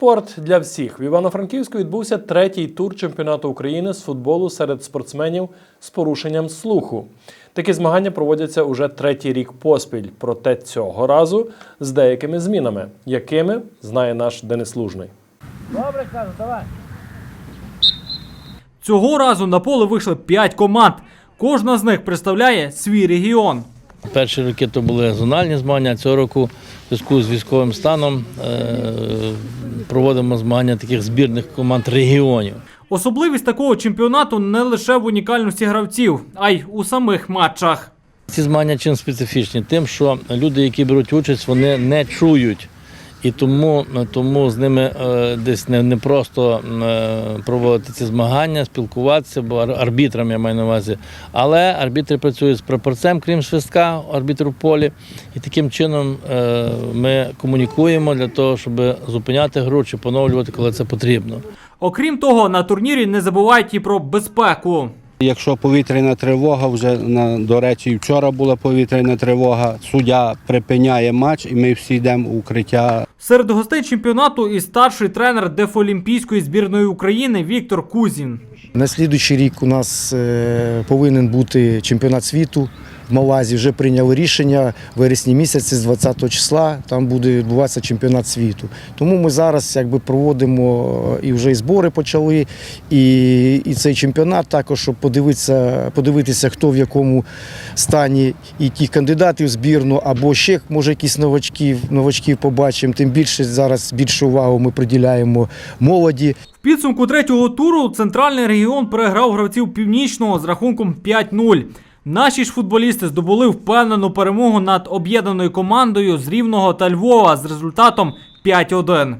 Спорт для всіх в Івано-Франківську відбувся третій тур чемпіонату України з футболу серед спортсменів з порушенням слуху. Такі змагання проводяться уже третій рік поспіль, проте цього разу з деякими змінами, якими знає наш Денис Лужний. Цього разу на поле вийшли 5 команд. Кожна з них представляє свій регіон. Перші роки то були зональні змагання. Цього року в зв'язку з військовим станом е, проводимо змагання таких збірних команд регіонів. Особливість такого чемпіонату не лише в унікальності гравців, а й у самих матчах. Ці змагання чим специфічні? Тим, що люди, які беруть участь, вони не чують. І тому, тому з ними е, десь не, не просто е, проводити ці змагання, спілкуватися, бо ар- арбітрам я маю на увазі. Але арбітри працюють з прапорцем, крім свистка, арбітр в полі. І таким чином е, ми комунікуємо для того, щоб зупиняти гру чи поновлювати, коли це потрібно. Окрім того, на турнірі не забувають і про безпеку. Якщо повітряна тривога, вже на до речі, вчора була повітряна тривога, суддя припиняє матч, і ми всі йдемо в укриття Серед гостей чемпіонату і старший тренер Дефолімпійської збірної України Віктор Кузін. На слідуючий рік у нас е, повинен бути чемпіонат світу в Малайзії. Вже прийняли рішення вересні місяці з 20 числа. Там буде відбуватися чемпіонат світу. Тому ми зараз якби проводимо е, і вже і збори почали, і, і цей чемпіонат також, щоб подивитися, подивитися, хто в якому стані, і ті кандидати в збірну, або ще може якісь новачків, новачків побачимо. Тим більше зараз більшу увагу ми приділяємо молоді. В підсумку третього туру центральний регіон переграв гравців північного з рахунком 5-0. Наші ж футболісти здобули впевнену перемогу над об'єднаною командою з Рівного та Львова з результатом 5-1.